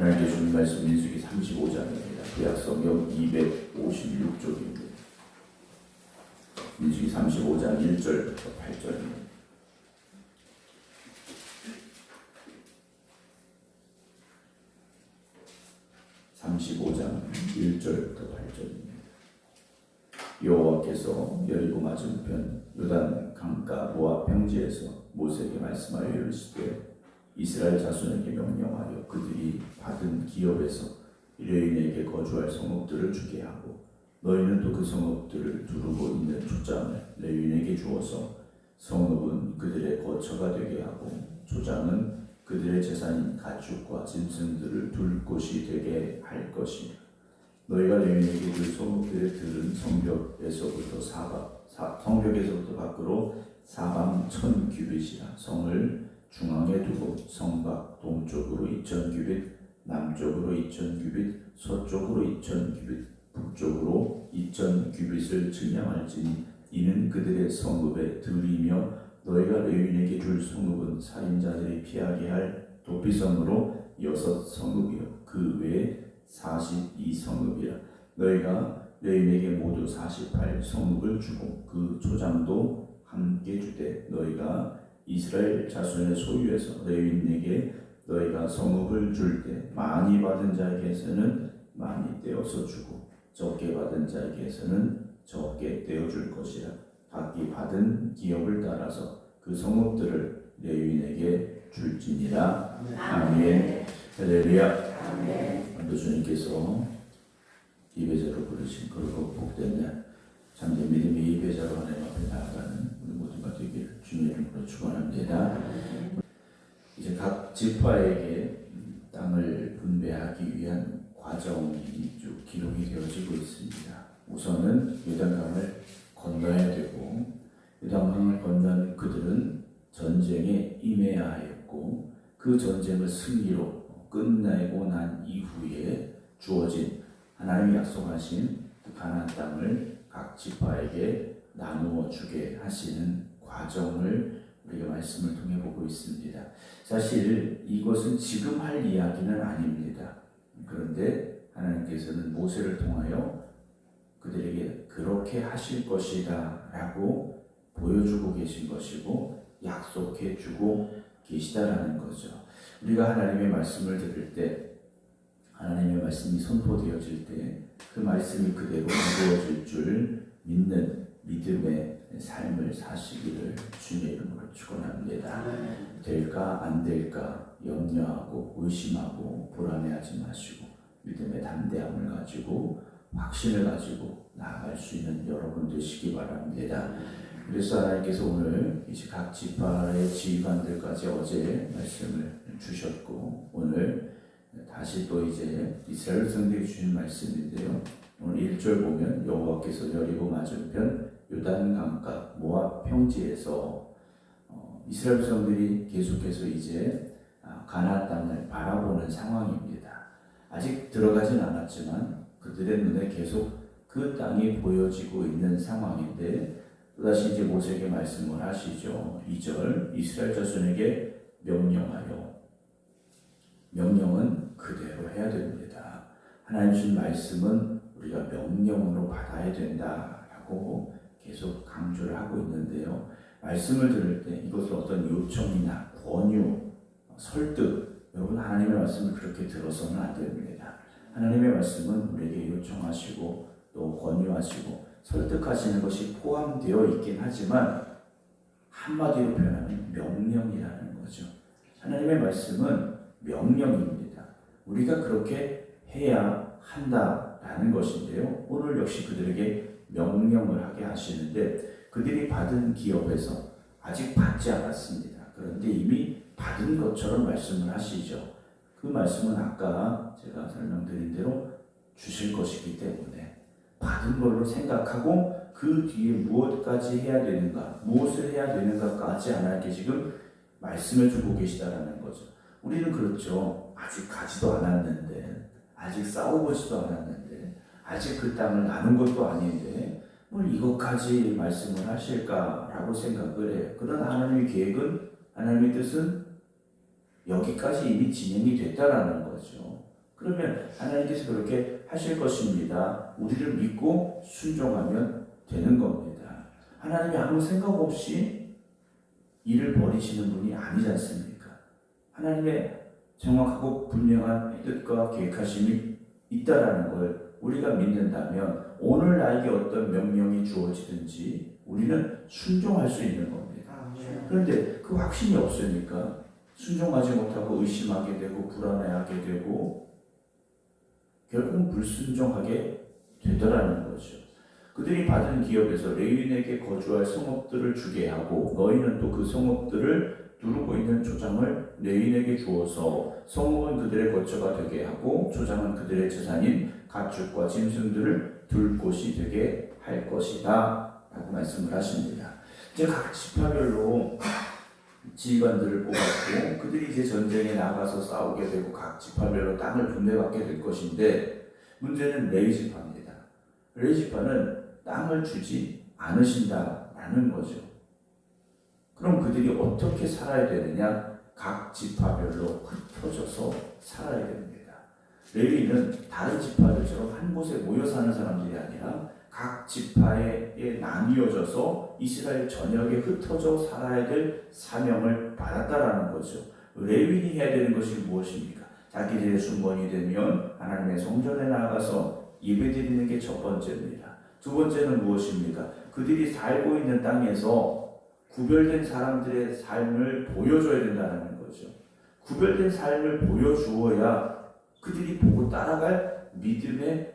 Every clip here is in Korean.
하나님께 주는 말씀 민수기 35장입니다. 구약 성경 256쪽입니다. 민수기 35장 1절부터 8절입니다. (35장) 1절부터 8절입니다. 여호와께서 여리고 맞은편 요단 강가 모압 평지에서 모세에게 말씀하여 이르시되 이스라엘 자손에게 명령하여 그들이 받은 기업에서 유대인에게 거주할 성읍들을 주게 하고 너희는 또 그 성읍들을 두르고 있는 초장을 레위인에게 주어서 성읍은 그들의 거처가 되게 하고 초장은 그들의 재산인 가축과 짐승들을 둘 곳이 되게 할 것이며 너희가 레위인에게 그 성읍들에 들은 성벽에서부터 사방 사, 성벽에서부터 밖으로 사방 천 규빗이라 성을 중앙에 두고 성곽 동쪽으로 이천 규빗 남쪽으로 이천 규빗 서쪽으로 이천 규빗 북쪽으로 이천 규빗을 측량할지니 이는 그들의 성읍에 들이며 너희가 레위인에게 줄 성읍은 살인자들이 피하게 할 도피성으로 여섯 성읍이요. 그 외에 사십이 성읍이라. 너희가 레위인에게 모두 사십팔 성읍을 주고 그 초장도 함께 주되 너희가 이스라엘 자손의 소유에서 레위인에게 너희가 성읍을 줄 때 많이 받은 자에게서는 많이 떼어서 주고 적게 받은 자에게서는 적게 떼어줄 것이라. 각기 받은 기업을 따라서 그 성읍들을 레위인에게 줄지니라. 아멘. 할렐루야. 오늘 주님께서 이배자로 부르신 그리고 복된 날 참된 믿음의 이배자로 하나님 앞에 나아가는 주님의 이름으로 축원합니다. 이제 각 지파에게 땅을 분배하기 위한 과정이 쭉 기록이 되어지고 있습니다. 우선은 요단강을 건너야 되고 요단강을 건넌 그들은 전쟁에 임해야 하였고 그 전쟁을 승리로 끝내고 난 이후에 주어진 하나님이 약속하신 그 가나안 땅을 각 지파에게 나누어 주게 하시는 과정을 우리가 말씀을 통해 보고 있습니다. 사실 이것은 지금 할 이야기는 아닙니다. 그런데 하나님께서는 모세를 통하여 그들에게 그렇게 하실 것이다 라고 보여주고 계신 것이고 약속해 주고 계시다라는 거죠. 우리가 하나님의 말씀을 들을 때 하나님의 말씀이 선포되어질 때 그 말씀이 그대로 이루어질 줄 믿는 믿음의 삶을 사시기를 주님의 이름으로 축원합니다. 될까 안 될까 염려하고 의심하고 불안해하지 마시고 믿음의 담대함을 가지고 확신을 가지고 나아갈 수 있는 여러분 되시기 바랍니다. 그래서 하나님께서 오늘 이제 각 지파의 지휘관들까지 어제 말씀을 주셨고 오늘 다시 또 이제 이스라엘 성들이 주신 말씀인데요. 오늘 1절 보면 여호와께서 여리고 맞은편 요단 강가 모압 평지에서 어, 이스라엘 백성들이 계속해서 이제 아, 가나안 땅을 바라보는 상황입니다. 아직 들어가진 않았지만 그들의 눈에 계속 그 땅이 보여지고 있는 상황인데 또다시 이제 모세에게 말씀을 하시죠. 2절 이스라엘 자손에게 명령하여 명령은 그대로 해야 됩니다. 하나님 주신 말씀은 우리가 명령으로 받아야 된다라고 계속 강조를 하고 있는데요. 말씀을 들을 때 이것을 어떤 요청이나 권유, 설득, 여러분 하나님의 말씀을 그렇게 들어서는 안 됩니다. 하나님의 말씀은 우리에게 요청하시고 또 권유하시고 설득하시는 것이 포함되어 있긴 하지만 한마디로 표현하면 명령이라는 거죠. 하나님의 말씀은 명령입니다. 우리가 그렇게 해야 한다라는 것인데요. 오늘 역시 그들에게 명령을 하게 하시는데 그들이 받은 기업에서 아직 받지 않았습니다. 그런데 이미 받은 것처럼 말씀을 하시죠. 그 말씀은 아까 제가 설명드린 대로 주실 것이기 때문에 받은 걸로 생각하고 그 뒤에 무엇까지 해야 되는가, 무엇을 해야 되는가까지 하나님께 지금 말씀을 주고 계시다라는 거죠. 우리는 그렇죠. 아직 가지도 않았는데, 아직 싸워보지도 않았는데, 아직 그 땅을 나눈 것도 아닌데, 뭘 이것까지 말씀을 하실까라고 생각을 해요. 그러나 하나님의 계획은, 하나님의 뜻은 여기까지 이미 진행이 됐다라는 거죠. 그러면 하나님께서 그렇게 하실 것입니다. 우리를 믿고 순종하면 되는 겁니다. 하나님이 아무 생각 없이 일을 벌이시는 분이 아니지 않습니까? 하나님의 정확하고 분명한 뜻과 계획하심이 있다라는 걸 우리가 믿는다면 오늘 나에게 어떤 명령이 주어지든지 우리는 순종할 수 있는 겁니다. 그런데 그 확신이 없으니까 순종하지 못하고 의심하게 되고 불안해하게 되고 결국 불순종하게 되더라는 거죠. 그들이 받은 기업에서 레위인에게 거주할 성읍들을 주게 하고 너희는 또 그 성읍들을 두르고 있는 조장을 레위인에게 주어서 성읍은 그들의 거처가 되게 하고 조장은 그들의 재산인 가축과 짐승들을 둘 곳이 되게 할 것이다 라고 말씀을 하십니다. 이제 각 지파별로 지휘관들을 뽑았고 그들이 이제 전쟁에 나가서 싸우게 되고 각 지파별로 땅을 분배받게 될 것인데 문제는 레위 지파입니다. 레위 지파는 땅을 주지 않으신다라는 거죠. 그럼 그들이 어떻게 살아야 되느냐? 각 지파별로 흩어져서 살아야 됩니다. 레위는 다른 지파들처럼 한 곳에 모여 사는 사람들이 아니라 각 지파에 나뉘어져서 이스라엘 전역에 흩어져 살아야 될 사명을 받았다라는 거죠. 레위인이 해야 되는 것이 무엇입니까? 자기들의 순번이 되면 하나님의 성전에 나가서 예배드리는 게 첫 번째입니다. 두 번째는 무엇입니까? 그들이 살고 있는 땅에서 구별된 사람들의 삶을 보여줘야 된다는 거죠. 구별된 삶을 보여주어야 그들이 보고 따라갈 믿음의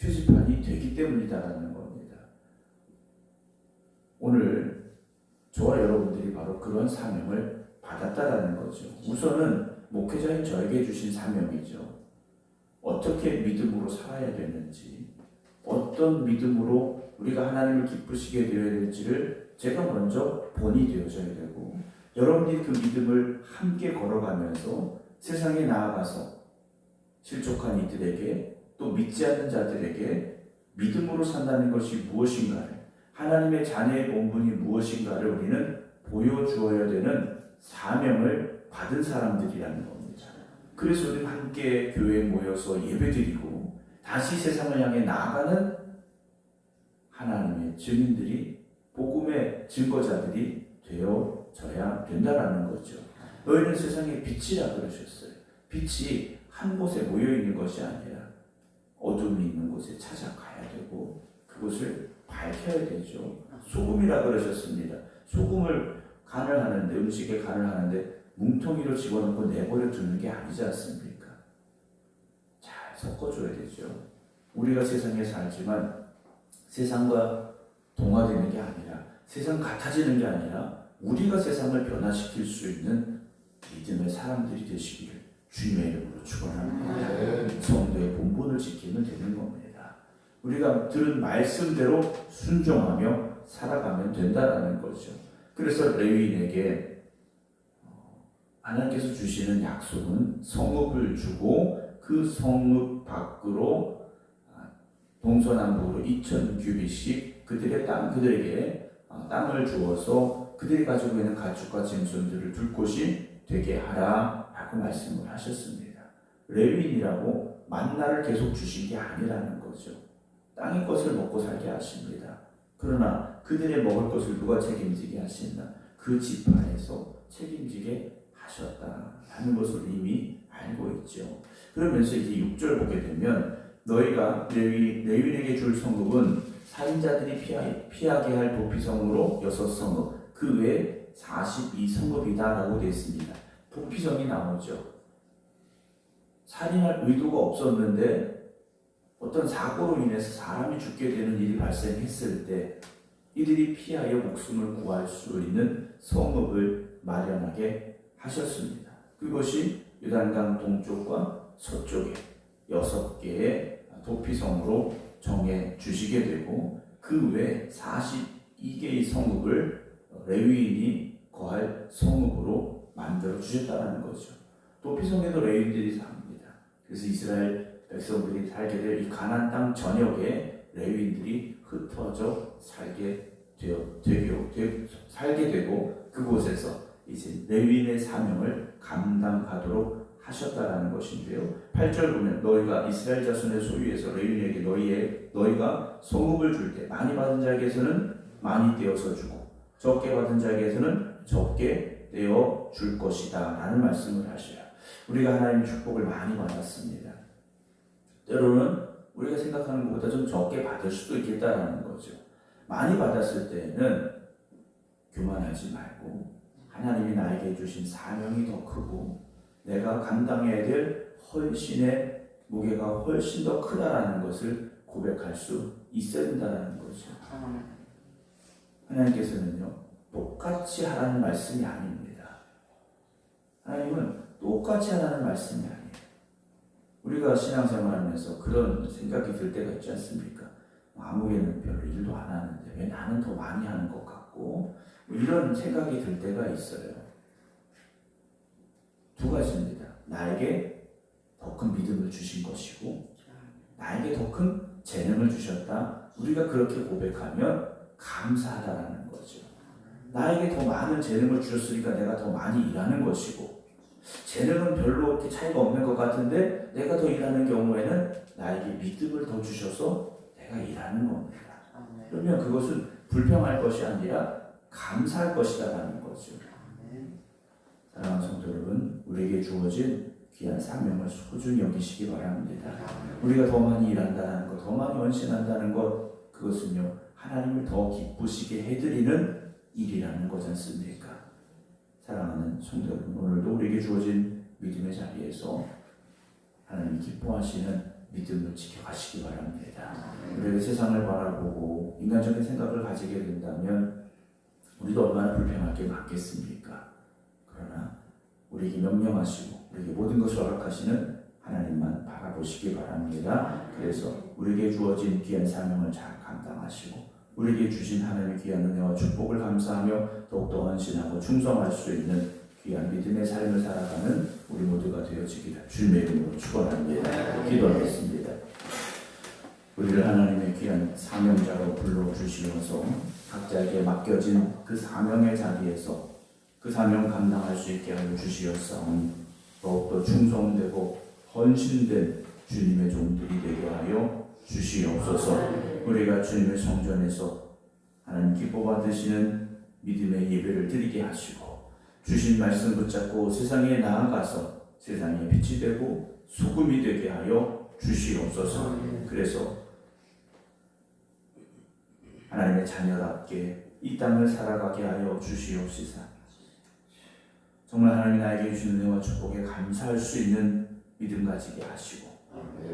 표지판이 되기 때문이다라는 겁니다. 오늘 저와 여러분들이 바로 그런 사명을 받았다라는 거죠. 우선은 목회자인 저에게 주신 사명이죠. 어떻게 믿음으로 살아야 되는지, 어떤 믿음으로 우리가 하나님을 기쁘시게 되어야 될지를 제가 먼저 본이 되어져야 되고, 여러분들이 그 믿음을 함께 걸어가면서 세상에 나아가서 실족한 이들에게 또 믿지 않는 자들에게 믿음으로 산다는 것이 무엇인가를 하나님의 자녀의 본분이 무엇인가를 우리는 보여주어야 되는 사명을 받은 사람들이라는 겁니다. 그래서 우리는 함께 교회에 모여서 예배드리고 다시 세상을 향해 나아가는 하나님의 증인들이 복음의 증거자들이 되어져야 된다라는 거죠. 너희는 세상의 빛이라 그러셨어요. 빛이 한 곳에 모여 있는 것이 아니라 어둠이 있는 곳에 찾아가야 되고 그곳을 밝혀야 되죠. 소금이라 그러셨습니다. 소금을 간을 하는데 음식에 간을 하는데 뭉텅이로 집어넣고 내버려 두는 게 아니지 않습니까? 잘 섞어줘야 되죠. 우리가 세상에 살지만 세상과 동화되는 게 아니라 세상 같아지는 게 아니라 우리가 세상을 변화시킬 수 있는 믿음의 사람들이 되시기를 주님의 이름으로 축원합니다. 성도의 본분을 지키면 되는 겁니다. 우리가 들은 말씀대로 순종하며 살아가면 된다라는 거죠. 그래서 레위인에게 어, 하나님께서 주시는 약속은 성읍을 주고 그 성읍 밖으로 아, 동서남북으로 2천 규비씩 그들의 땅 그들에게 어, 땅을 주어서 그들이 가지고 있는 가축과 짐승들을 둘 곳이 되게 하라 라고 말씀을 하셨습니다. 레위인이라고 만나를 계속 주신 게 아니라는 거죠. 땅의 것을 먹고 살게 하십니다. 그러나 그들의 먹을 것을 누가 책임지게 하신다? 그 지파에서 책임지게 하셨다라는 것을 이미 알고 있죠. 그러면서 이제 6절 보게 되면 너희가 레위, 레위인에게 줄 성읍은 살인자들이 피하, 피하게 할 도피성으로 여섯 성읍 그 외에 42성읍이다 라고 되어 있습니다. 도피성이 나오죠. 살인할 의도가 없었는데 어떤 사고로 인해서 사람이 죽게 되는 일이 발생했을 때 이들이 피하여 목숨을 구할 수 있는 성읍을 마련하게 하셨습니다. 그것이 유단강 동쪽과 서쪽에 여섯 개의 도피성으로 정해 주시게 되고 그 외 42개의 성읍을 레위인이 거할 성읍으로 만들어 주셨다는 거죠. 도피성에도 레위인들이 삽니다. 그래서 이스라엘 백성들이 살게 될 이 가나안 땅 전역에 레위인들이 흩어져 살게 되어 되고 되, 살게 되고 그곳에서 이제 레위인의 사명을 감당하도록 하셨다라는 것인데요. 8절 보면 너희가 이스라엘 자손의 소유에서 레위인에게 너희의 너희가 소급을 줄 때 많이 받은 자에게서는 많이 떼어서 주고 적게 받은 자에게서는 적게 떼어 줄 것이다라는 말씀을 하셔요. 우리가 하나님의 축복을 많이 받았습니다. 때로는 우리가 생각하는 것보다 좀 적게 받을 수도 있겠다라는 거죠. 많이 받았을 때는 교만하지 말고 하나님이 나에게 주신 사명이 더 크고 내가 감당해야 될 훨씬의 무게가 훨씬 더 크다라는 것을 고백할 수 있어야 된다는 거죠. 하나님께서는요 똑같이 하라는 말씀이 아닙니다. 하나님은 똑같이 하라는 말씀이 아니에요. 우리가 신앙생활하면서 그런 생각이 들 때가 있지 않습니까? 아무개는 별로 일도 안 하는데 왜 나는 더 많이 하는 것 같고 뭐 이런 생각이 들 때가 있어요. 두 가지입니다. 나에게 더 큰 믿음을 주신 것이고 나에게 더 큰 재능을 주셨다. 우리가 그렇게 고백하면 감사하다라는 거죠. 나에게 더 많은 재능을 주셨으니까 내가 더 많이 일하는 것이고 재능은 별로 차이가 없는 것 같은데 내가 더 일하는 경우에는 나에게 믿음을 더 주셔서 내가 일하는 겁니다. 그러면 그것은 불평할 것이 아니라 감사할 것이다라는 거죠. 사랑하는 성도 여러분, 우리에게 주어진 귀한 사명을 소중히 여기시기 바랍니다. 우리가 더 많이 일한다는 것, 더 많이 헌신한다는 것, 그것은요, 하나님을 더 기쁘시게 해드리는 일이라는 거지 않습니까? 사랑하는 성도 여러분, 오늘도 우리에게 주어진 믿음의 자리에서 하나님 기뻐하시는 믿음을 지켜가시기 바랍니다. 우리가 세상을 바라보고 인간적인 생각을 가지게 된다면 우리도 얼마나 불평할 게 많겠습니까? 우리에게 명령하시고 우리에게 모든 것을 허락하시는 하나님만 바라보시기 바랍니다. 그래서 우리에게 주어진 귀한 사명을 잘 감당하시고 우리에게 주신 하나님의 귀한 은혜와 축복을 감사하며 더욱더 헌신하고 충성할 수 있는 귀한 믿음의 삶을 살아가는 우리 모두가 되어지기를 주님의 이름으로 축원합니다. 기도하겠습니다. 우리를 하나님의 귀한 사명자로 불러 주시면서 각자에게 맡겨진 그 사명의 자리에서 그 사명 감당할 수 있게 하여 주시었사오니 더욱더 충성되고 헌신된 주님의 종들이 되게 하여 주시옵소서. 우리가 주님의 성전에서 하나님 기뻐 받으시는 믿음의 예배를 드리게 하시고 주신 말씀 붙잡고 세상에 나아가서 세상에 빛이 되고 소금이 되게 하여 주시옵소서. 그래서 하나님의 자녀답게 이 땅을 살아가게 하여 주시옵시사. 정말 하나님 나에게 주신 은혜와 축복에 감사할 수 있는 믿음 가지게 하시고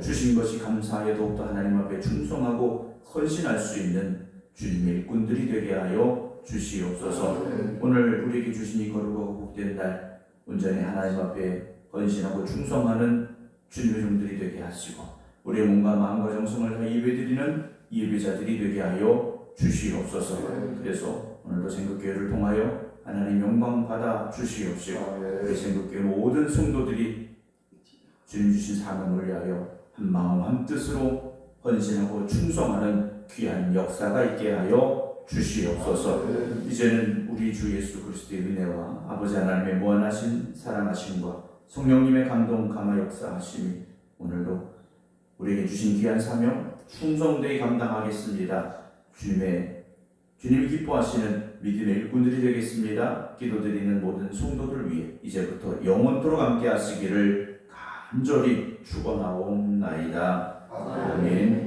주신 것이 감사하여 더욱더 하나님 앞에 충성하고 헌신할 수 있는 주님의 일꾼들이 되게 하여 주시옵소서. 오늘 우리에게 주신 이 거룩하고 복된 날 온전히 하나님 앞에 헌신하고 충성하는 주님의 종들이 되게 하시고 우리의 몸과 마음과 정성을 다 예배드리는 예배자들이 되게 하여 주시옵소서. 그래서 오늘도 생극교회를 통하여 하나님 영광 받아 주시옵시고 우리 생극교회 모든 성도들이 주님 주신 사명을 위하여 한 마음 한 뜻으로 헌신하고 충성하는 귀한 역사가 있게 하여 주시옵소서. 이제는 우리 주 예수 그리스도의 은혜와 아버지 하나님의 무한하신 사랑하심과 성령님의 감동 감화 역사하심이 오늘도 우리에게 주신 귀한 사명 충성되이 감당하겠습니다. 주님의 주님이 기뻐하시는 믿음의 일꾼들이 되겠습니다. 기도드리는 모든 성도들 위해 이제부터 영원토록 함께 하시기를 간절히 축원하옵나이다. 아멘.